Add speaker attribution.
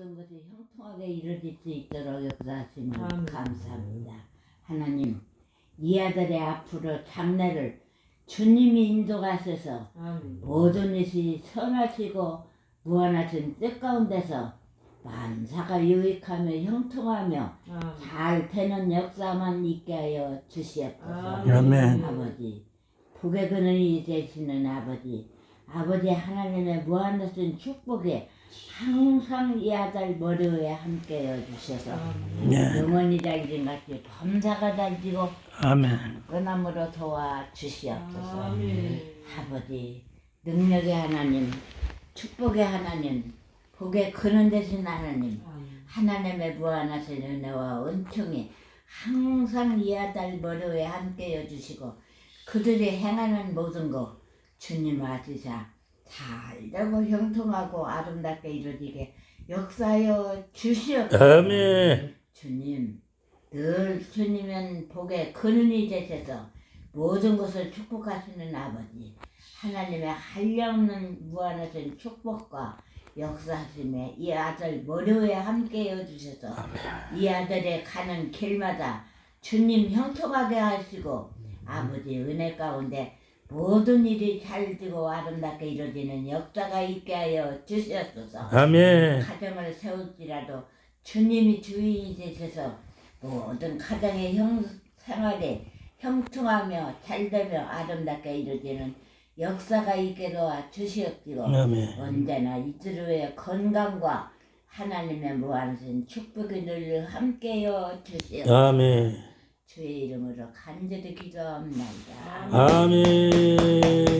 Speaker 1: 모든 것이 형통하게 이루어질 수 있도록 역사하시니
Speaker 2: 아멘.
Speaker 1: 감사합니다. 하나님, 이 아들의 앞으로 장래를 주님이 인도하셔서. 모든 일이 선하시고 무한하신 뜻 가운데서 만사가 유익하며 형통하며
Speaker 2: 아멘.
Speaker 1: 잘 되는 역사만 있게 하여 주시옵소서.
Speaker 3: 아멘.
Speaker 1: 아버지, 복의 근원이 되시는 아버지, 아버지 하나님의 무한하신 축복에 항상 이 아들 머리 위에 함께 해 주셔서
Speaker 2: 아멘.
Speaker 3: 네.
Speaker 1: 영원히 달린 같이 범사가 달지고
Speaker 3: 아멘.
Speaker 1: 끈함으로 도와 주시옵소서.
Speaker 2: 아멘.
Speaker 1: 아버지, 능력의 하나님, 축복의 하나님, 복의 근원 되신 하나님. 하나님의 무한하신 은혜와 은총이 항상 이 아들 머리 위에 함께 해주시고 그들이 행하는 모든 것 주님 아시사 잘되고 형통하고 아름답게 이루어지게 역사하여 주시옵소서
Speaker 3: 아멘.
Speaker 1: 주님 늘 주님은 복의 근원이 되셔서 모든 것을 축복하시는 아버지 하나님의 한량없는 무한하신 축복과 역사하심에 이 아들 머리 위에 함께 해주셔서 이 아들의 가는 길마다 주님 형통하게 하시고 아버지 은혜 가운데 모든 일이 잘 되고 아름답게 이루어지는 역사가 있게 하여 주시옵소서
Speaker 3: 아멘.
Speaker 1: 가정을 세울지라도 주님이 주인이 되셔서 모든 가정의 형, 생활에 형통하며 잘되며 아름답게 이루어지는 역사가 있게 도와 주시옵시고
Speaker 3: 아멘.
Speaker 1: 언제나 이들의 건강과 하나님의 무한신 축복이 늘 함께여 주시옵소서
Speaker 3: 아멘.
Speaker 1: 주의 이름으로 간절히 기도합니다.
Speaker 3: 아멘.